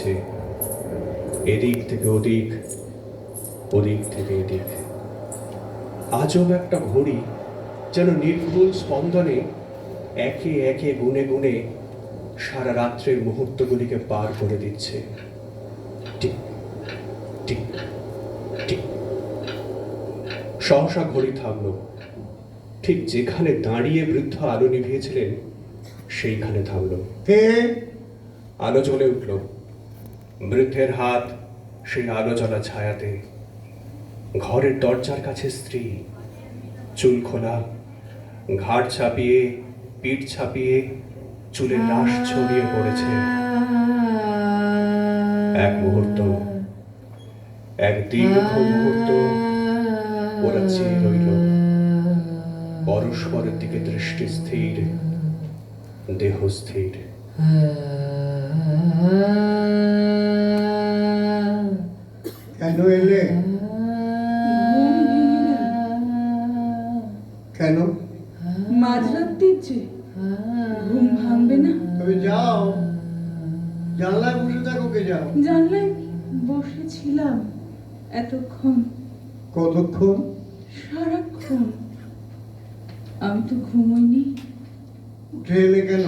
দিচ্ছে এদিক থেকে ওদিক ওদিক থেকে এদিক। আজব একটা ঘড়ি যেন নির্ভুল স্পন্দনে একে একে গুনে গুনে সারা রাত্রের মুহূর্তগুলিকে পার করে দিচ্ছে। টিক টিক টিক। সহসা ঘড়ি থামলো। ঠিক যেখানে দাঁড়িয়ে বৃদ্ধ আলো নিভিয়েছিলেন সেইখানে থামলো। আলো জ্বলে উঠল। বৃদ্ধের হাত সেই আলো জ্বলা ছায়াতে। ঘরের দরজার কাছে স্ত্রী, চুল খোলা, ঘাড় ছাপিয়ে, পিঠ ছাপিয়ে চুলের রাশ ছড়িয়ে পড়েছে। এক মুহূর্ত, এক দীর্ঘ মুহূর্ত ওরা চেয়ে রইল। পরস্পরের দিকে দৃষ্টি স্থির, দেহ স্থির। যে ঘুম ভাঙবে না? তবে যাও। জানলায় বসে থাকো কে যাও। জানলে বসেছিলাম এতক্ষণ। কতক্ষণ? সারাক্ষণ। আমি তো ঘুমোইনি। উঠে এলে কেন?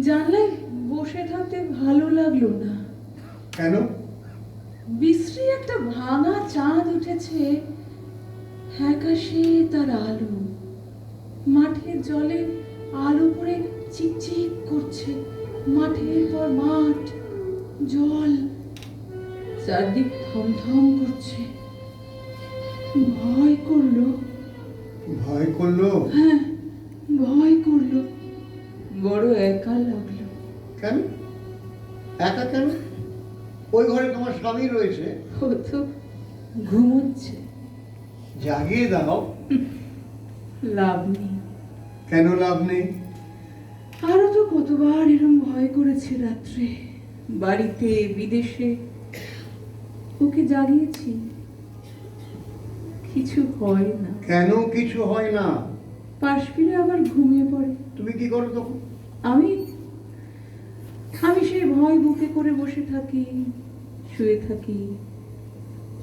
জানলায় বসে থাকতে ভালো লাগল না। কেন? বিশ্রী একটা ভাঙা চাঁদ উঠেছে। হ্যাকাশে তার আলো। মাঠের জলে আলো পড়ে চিকচিক করছে। মাঠের পর মাঠ জল চারদিক থমথম করছে। ভয় করল। ভয় করল? হ্যাঁ ভয় করল। বড় একা লাগল। কেন? একা কেন? ওই ঘরে তোমার স্বামী রয়েছে। ও তো ঘুমোচ্ছে। জাগিয়ে দাও। লাভ নেই। কেন লাভ নেই? আরও তো কতবার এরম ভয় করেছে রাত্রে। বাড়িতে বিদেশে। ওকে জাগিয়েছি কিছু হয় না। কেন কিছু হয় না? পাশ ফিরে আবার ঘুমিয়ে পড়ে। তুমি কি করো তখন? আমি আমি সেই ভয় বুকে করে বসে থাকি শুয়ে থাকি।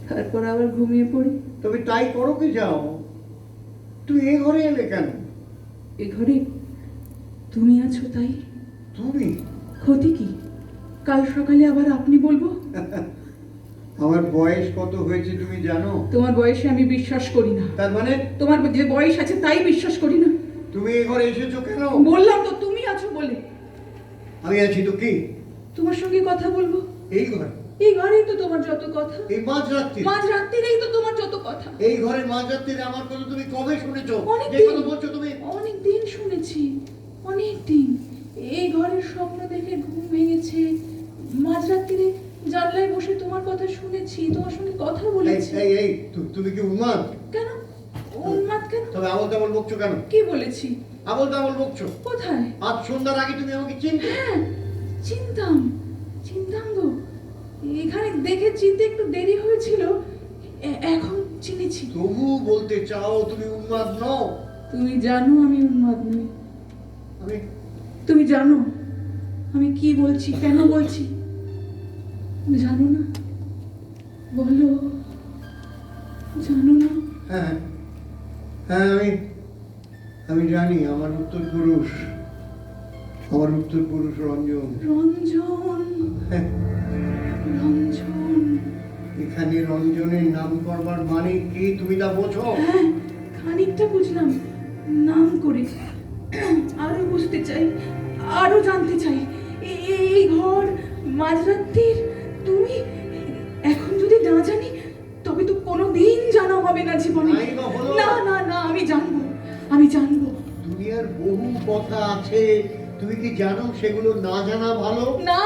তারপর আবার ঘুমিয়ে পড়ি। তবে তাই করো কি যাও? তুই এ ঘরে এলে কেন? এ ঘরে তুমি আছো তাই? তুমি? ক্ষতি কি? কাল সকালে আবার আপনি বলব? আমার বয়স কত হয়েছে তুমি জানো? তোমার বয়সে আমি বিশ্বাস করি না। তার মানে? তোমার যে বয়স আছে তাই বিশ্বাস করি না। তুমি এ ঘরে এসেছ কেন? বললাম তো তুমি আছো বলে। আমি আছি তো কি? তোমার সঙ্গে কথা বলব। এই ঘরে। এই ঘরেই তো তোমার যত কথা। এই মাঝরাত্রি মাঝ রাত্রিরেই তো তোমার যত কথা। এই ঘরের মাঝরাত্রিরে আমার কথা তুমি কবে শুনেছো? যে। কথা বলছো তুমি। অনেক দিন শুনেছি। অনেক দিন। এই ঘরের স্বপ্ন দেখে ঘুম ভেঙেছে। মাঝরাত্রিরে জানলায় বসে তোমার কথা শুনেছি তোমার সঙ্গে কথা বলেছি। এই এই তুমি কি উন্মাদ? কেন? উন্মাদ কেন? তবে আবল তাবল বকছো কেন? কি বলেছি? আবল তাবল বকছো? কোথায়? আজ সন্ধ্যার আগে তুমি আমাকে চিনতে? হ্যাঁ চিনতাম। দেখে চিনতে একটু দেরি হয়েছিল এখন চিনেছি। তবু বলতে চাও তুমি উন্মাদ নও? তুমি জানো আমি উন্মাদ নই। আমি তুমি জানো আমি কি বলছি কেন বলছি? জানো না? বলো। জানো না? হ্যাঁ হ্যাঁ আমি আমি জানি আমার উত্তর পুরুষ আমার উত্তর পুরুষ রঞ্জন। রঞ্জন? হ্যাঁ, রঞ্জন এখানে রঞ্জনের নাম করবার মানে কি তুমি তা বোঝো? হ্যাঁ খানিকটা বুঝলাম। নাম করে আরও বুঝতে চাই আরও জানতে চাই। এই ঘর মাঝরাত্রির তুমি? এখন যদি না জানি তবে তো কোনোদিন জানা হবে না জীবনে। না না না আমি জানব আমি জানব। দুনিয়ার বহু কথা আছে তুমি কি জানো সেগুলো না জানা ভালো? না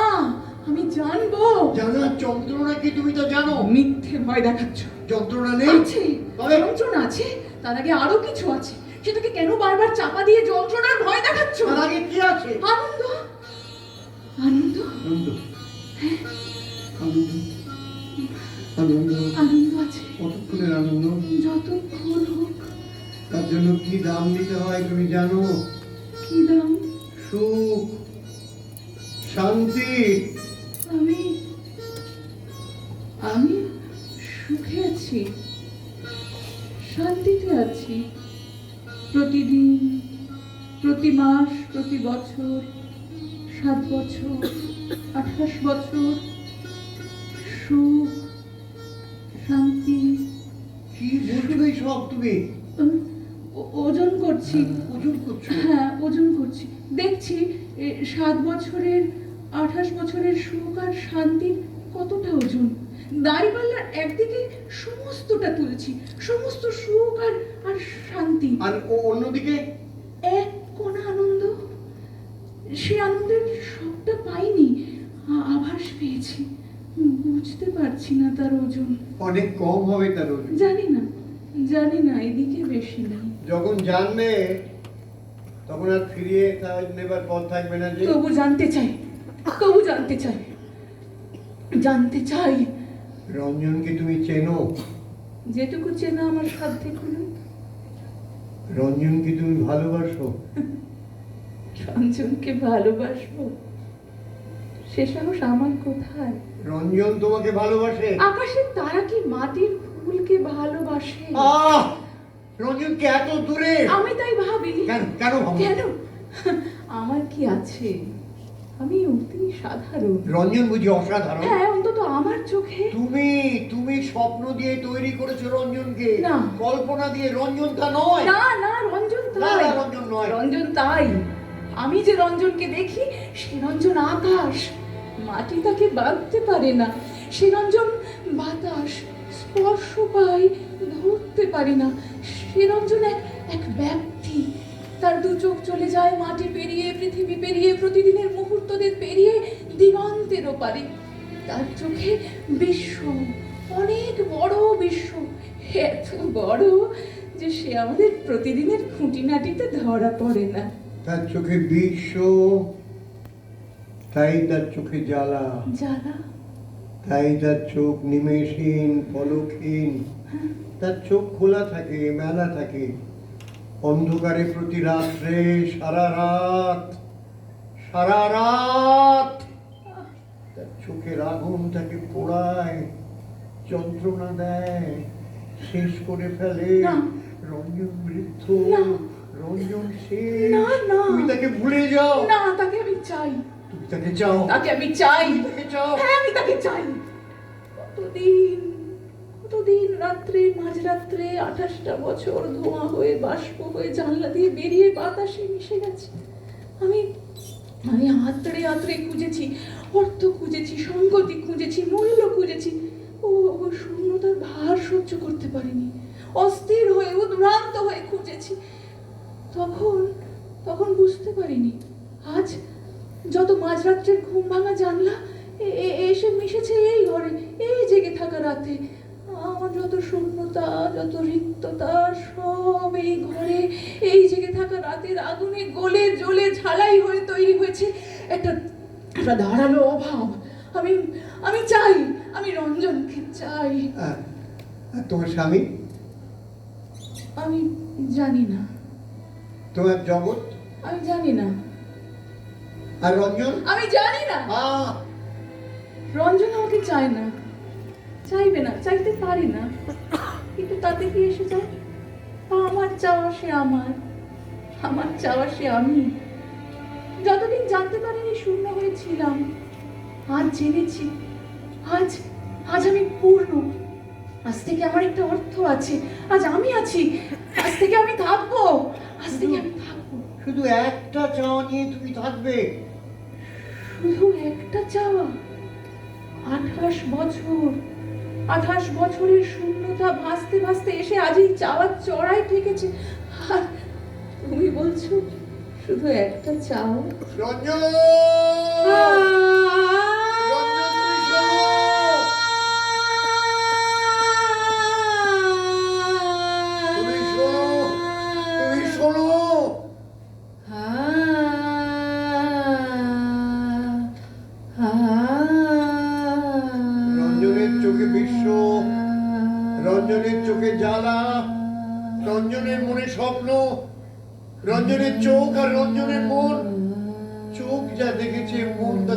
জানব। জানার যন্ত্রণা কি তুমি তো জানো? মিথ্যে ভয় দেখাচ্ছ। যন্ত্রণা নেই? আছে। তবে যন্ত্রণা আছে তার আগে আরও কিছু আছে। সেটাকে কেন বারবার চাপা দিয়ে যন্ত্রণার ভয় দেখাচ্ছ? তার আগে কি আছে? আনন্দ। আনন্দ? আনন্দ। আনন্দ। আনন্দ। আনন্দ আছে। কতক্ষণের আনন্দ? যতক্ষণ হোক। তার জন্য কি দাম দিতে হয় তুমি জানো? কি দাম? সুখ শান্তি। প্রতি বছর সাত বছর আঠাশ বছর সুখ শান্তি কি বলবে সব তুমি? ওজন করছি। ওজন করছ? হ্যাঁ ওজন করছি। দেখছি সাত বছরের আঠাশ বছরের সুখ আর শান্তির কতটা ওজন? দাড়িপাল্লার একদিকে সমস্তটা তুলছি সমস্ত সুখ আর আর শান্তি। আর অন্যদিকে? এক সে আনন্দের সবটা পাইনি আভাস পেয়েছি। বুঝতে পারছি না তার ওজন। অনেক কম হবে তার ওজন। জানি না জানি না এদিকে বেশি নেই যখন জানবে তখন আর ফিরিয়ে তা নেবার পথ থাকবে না যে তবু জানতে চাই তবু জানতে চাই জানতে চাই। রঞ্জনকে তুমি চেনো? যেটুকু চেনা আমার সাধ্যে খুলুন রঞ্জনকে তুমি ভালোবাসো? রঞ্জনকে ভালোবাসবো? সে সাহস আমার কোথায়? রঞ্জন তোমাকে ভালোবাসে? আকাশের তারা কি মাটির ফুলকে ভালোবাসে? আহ! রঞ্জনকে এত দূরে? আমি তাই ভাবি। কেন কেন কেন? আমার কি আছে? আমি অতি সাধারণ। রঞ্জন বুঝি অসাধারণ? হ্যাঁ অন্তত আমার চোখে। তুমি তুমি স্বপ্ন দিয়ে তৈরি করেছ রঞ্জনকে। না। কল্পনা দিয়ে রঞ্জন তা নয়। না না রঞ্জন তাই না, রঞ্জন নয়। রঞ্জন তাই। আমি যে রঞ্জনকে দেখি, সে রঞ্জন আকাশ, মাটি তাকে বাঁধতে পারে না। সে রঞ্জন বাতাস, স্পর্শ পাই ধরতে পারে না। সে রঞ্জন এক এক ব্যক্তি। তার দু চোখ চলে যায় মাটি পেরিয়ে, পৃথিবী পেরিয়ে, প্রতিদিনের মুহূর্তদের পেরিয়ে, দিগন্তের ওপারে। তার চোখে বিশ্ব, অনেক বড় বিশ্ব। এত বড় যে সে আমাদের প্রতিদিনের খুঁটিনাটিতে ধরা পড়ে না। তার চোখে বিশ্ব তাই তার চোখে জ্বালা। জ্বালা? তাই তার চোখ নিমেষহীন পলকহীন। তার চোখ খোলা থাকে মেলা থাকে। অন্ধকারে প্রতি রাত্রে সারা রাত সারা রাত তার চোখের আগুন তাকে পোড়ায় যন্ত্রণা দেয় শেষ করে ফেলে। রঞ্জন বৃদ্ধ। না। রঞ্জন শেষ না, না। তুমি তাকে ভুলে যাও। না তাকে আমি চাই। তুমি তাকে চাও। তাকে আমি চাই। তাকে চাও। হ্যাঁ আমি তাকে চাই। কতদিন কতদিন রাত্রে মাঝরাত্রে আঠাশটা বছর ধোঁয়া হয়ে বাষ্প হয়ে জানলা দিয়ে বেরিয়ে বাতাসে মিশে গেছে। আমি আমি আত্রে আত্রে খুঁজেছি অর্থ খুঁজেছি সঙ্গতি খুঁজেছি মূল্য খুঁজেছি। ও ও শূন্যতার ভার সহ্য করতে পারিনি। অস্থির হয়ে উদ্ভ্রান্ত হয়ে খুঁজেছি। তখন তখন বুঝতে পারিনি। আজ যত মাঝরাত্রের ঘুম ভাঙা জানলা এসে মিশেছে এই ঘরে এই জেগে থাকা রাতে। আমার যত শূন্যতা যত রিক্ততা সব এই ঘরে এই জেগে থাকা রাতের আগুনে গলে জ্বলে ঝালাই হয়ে তৈরি হয়েছে একটা একটা ধারালো অভাব। আমি আমি চাই আমি রঞ্জনকে চাই। তোমার স্বামী? আমি জানি না। তোমার জগৎ? আমি জানি না। আর রঞ্জন? আমি জানি না। রঞ্জন আমাকে চায় না। চাইবে না চাইতে পারি না। কিন্তু তাতে কি এসে যায়? আমার চাওয়া সে আমার। আমার চাওয়া সে আমি। যতদিন জানতে পারিনি শূন্য হয়েছিলাম আজ জেনেছি। আজ আজ আমি পূর্ণ। আজ থেকে আমার একটা অর্থ আছে। আজ আমি আছি। আজ থেকে আমি থাকব। আজ থেকে আমি থাকব। শুধু একটা চাওয়া নিয়ে তুমি থাকবে। শুধু একটা চাওয়া? আঠাশ বছর আঠাশ বছরের শূন্যতা ভাসতে ভাসতে এসে আজ এই চাওয়ার চড়াই ঠেকেছে। আর তুমি বলছো শুধু একটা চাও রঞ্জন! রঞ্জন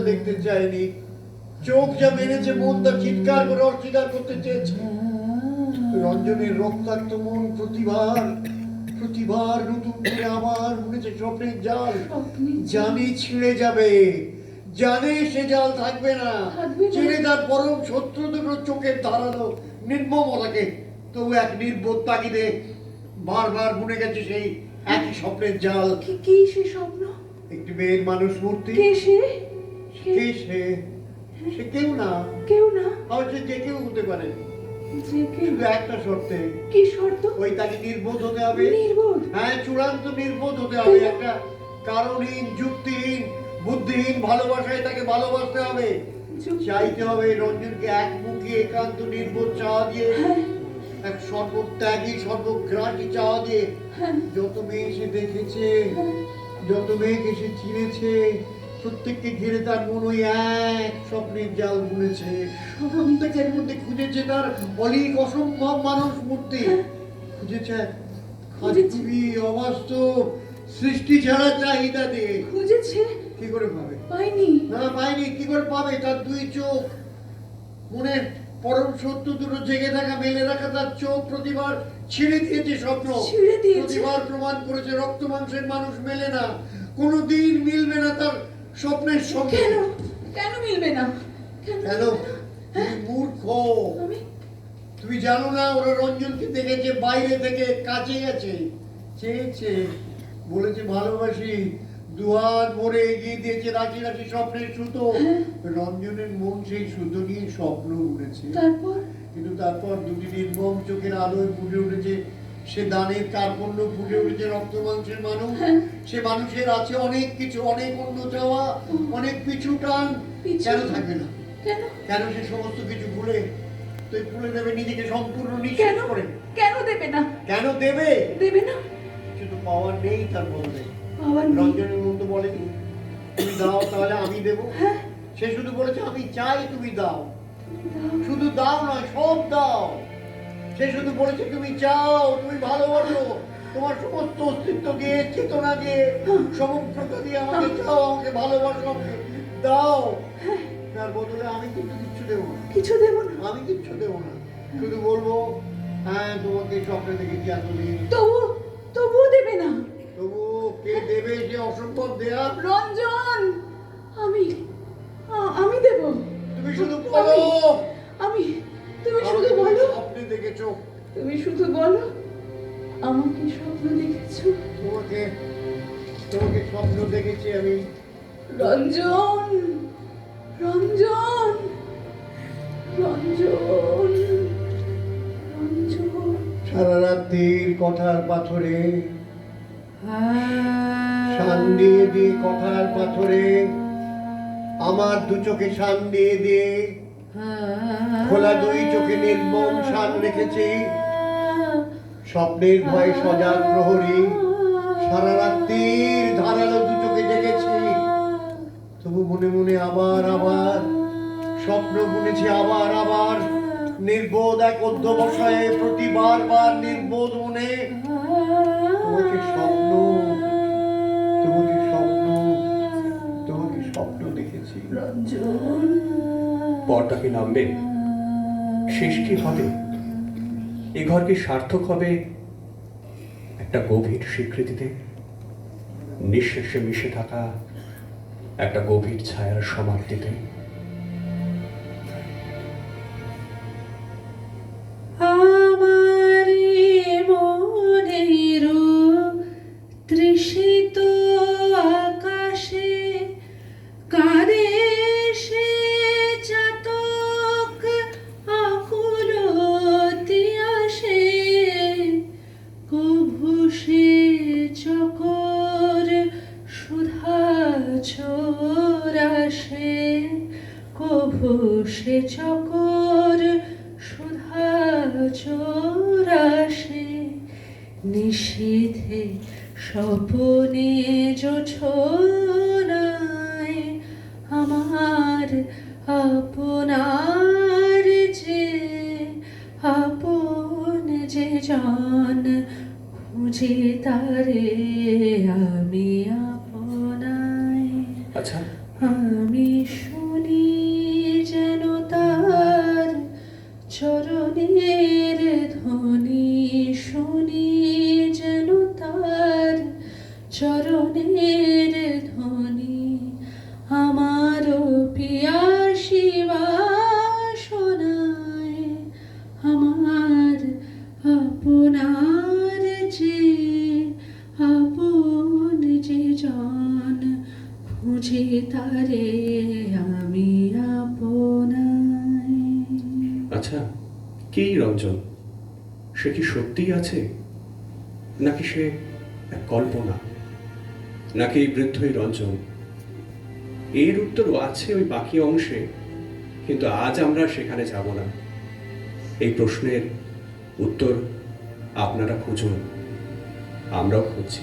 দেখতে চায়নি চোখ যা মেরেছে মন তা চিৎকার করে অস্বীকার করতে চেয়েছে। রঞ্জনের রক্তাক্ত মন প্রতিবার প্রতিবার নতুন করে আবার মনেছে স্বপ্নের জাল। জানি ছিঁড়ে যাবে। জানে সে জাল থাকবে না। ছেড়ে তার পরম শত্রু দুটো চোখের ধারালো নির্মমতাকে তবু এক নির্বোধ তাগিদে বারবার বুনে গেছে সেই একই স্বপ্নের জাল। কি কি সে স্বপ্ন? একটি মেয়ের মানুষ মূর্তি। কে সে? কে? সে? সে কেউ না। কেউ না? সে যে কেউ হতে পারে। শুধু একটা শর্তে। কি শর্ত? ওই তাকে নির্বোধ হতে হবে। নির্বোধ? হ্যাঁ চূড়ান্ত নির্বোধ হতে হবে। একটা কারণহীন যুক্তিহীন বুদ্ধিহীন ভালোবাসায় তাকে ভালোবাসতে হবে। চাইতে হবে রঞ্জনকে একমুখী একান্ত নির্বোধ চাওয়া দিয়ে হ্যাঁ। এক সর্বত্যাগী সর্বগ্রাসী চাওয়া দিয়ে। হ্যাঁ। যত মেয়ে সে দেখেছে হ্যাঁ। যত মেয়েকে সে চিনেছে প্রত্যেককে ঘিরে তার মন ওই এক স্বপ্নের জাল বুনেছে। প্রত্যেকের মধ্যে খুঁজেছে তার অলিক অসম্ভব মানুষ মূর্তি। খুঁজেছে খুঁজেছে। খুবই অবাস্তব সৃষ্টি ছাড়া চাহিদা দিয়ে। খুঁজেছে? কি করে পাবে? পাইনি না পায়নি। কি করে পাবে? তার দুই চোখ। মনের পরম সত্য দুটো জেগে থাকা মেলে রাখা তার চোখ প্রতিবার ছিঁড়ে দিয়েছে স্বপ্ন। ছিঁড়ে দিয়েছে। প্রতিবার প্রমাণ করেছে রক্ত মাংসের মানুষ মেলে না। কোনো দিন মিলবে না তার স্বপ্নের সঙ্গে। কেন? কেন মিলবে না? কেন? তুমি মূর্খ। তুমি জানো না ওরা রঞ্জনকে দেখেছে বাইরে থেকে কাছে গেছে চেয়েছে। বলেছে ভালোবাসি দুহাত ভরে এগিয়ে দিয়েছে রাশি রাশি স্বপ্নের সুতো। রঞ্জনের মন সেই সুতো নিয়ে স্বপ্ন তারপর? কিন্তু তারপর দুটি নির্মম চোখের আলোয় ফুটে উঠেছে সে দানের কার্পণ্য ফুটে উঠেছে রক্ত মাংসের মানুষ। সে মানুষের আছে অনেক কিছু অনেক অন্য চাওয়া অনেক পিছু টান। কেন। থাকবে না? কেন? সে সমস্ত কিছু ভুলে? তুই ভুলে দেবে নিজেকে সম্পূর্ণ নিঃশেষ করে। কেন দেবে না? কেন দেবে? দেবে না। তো পাওয়ার নেই তার নেই। রঞ্জনের মতো বলেনি তুমি দাও তাহলে আমি দেব। হ্যাঁ। সে শুধু বলেছে আমি চাই তুমি দাও। দাও। শুধু দাও নয় সব দাও। সে শুধু বলেছে তুমি চাও তুমি ভালোবাসো তোমার সমস্ত অস্তিত্ব দিয়ে চেতনা দিয়ে সমগ্রতা দিয়ে আমাকে চাও আমাকে ভালোবাসো আমাকে দাও। তার বদলে আমি কিন্তু কিচ্ছু দেবো না। কিছু দেব না। আমি কিচ্ছু দেবো না। শুধু বলব হ্যাঁ তোমাকে স্বপ্নে দেখেছি এতদিন। তবু তবুও দেবে না। তবু কে দেবে সে অসম্ভব দেয়া? রঞ্জন আমি আ- আমি দেব। তুমি শুধু বলো। আমি তুমি শুধু দেখেছ? তুমি শুধু বলো আমাকে স্বপ্ন দেখেছ? তোমাকে তোমাকে স্বপ্ন দেখেছি আমি। রঞ্জন রঞ্জন রঞ্জন রঞ্জন। সারা রাত্রির কথার পাথরে। শান দিয়ে দিয়ে কথার পাথরে। আমার দু চোখে শান দিয়ে দিয়ে খোলা দুই চোখে নির্মম শান রেখেছি। স্বপ্নের ভয়ে সজাগ প্রহরী, সারা রাত্রির ধারালো দু চোখে জেগেছি তবু মনে মনে আবার আবার, স্বপ্ন বুনেছি আবার আবার, নির্বোধ এক অধ্যবসায়ে প্রতিবার বার নির্বোধ মনে। তোমাকে স্বপ্ন তোমাকে স্বপ্ন তোমাকে স্বপ্ন দেখেছি। রঞ্জন। পরটা কি নামবে। শেষ কি হবে। এ ঘর কি সার্থক হবে একটা গভীর স্বীকৃতিতে। নিঃশেষে মিশে থাকা একটা গভীর ছায়ার সমাপ্তিতে। ছোরাসে কভু সে চকর সুধা চোরাসে নিষিধে স্বপনে যোছনায় আমার আপনার যে আপন যে জন খুঁজে তারে আমি আমি শুনি আহারে আমি আপনায় আচ্ছা কি রঞ্জন? সে কি সত্যিই আছে? নাকি সে এক কল্পনা? নাকি এই বৃদ্ধই রঞ্জন? এর উত্তরও আছে ওই বাকি অংশে, কিন্তু আজ আমরা সেখানে যাব না। এই প্রশ্নের উত্তর আপনারা খুঁজুন, আমরাও খুঁজছি।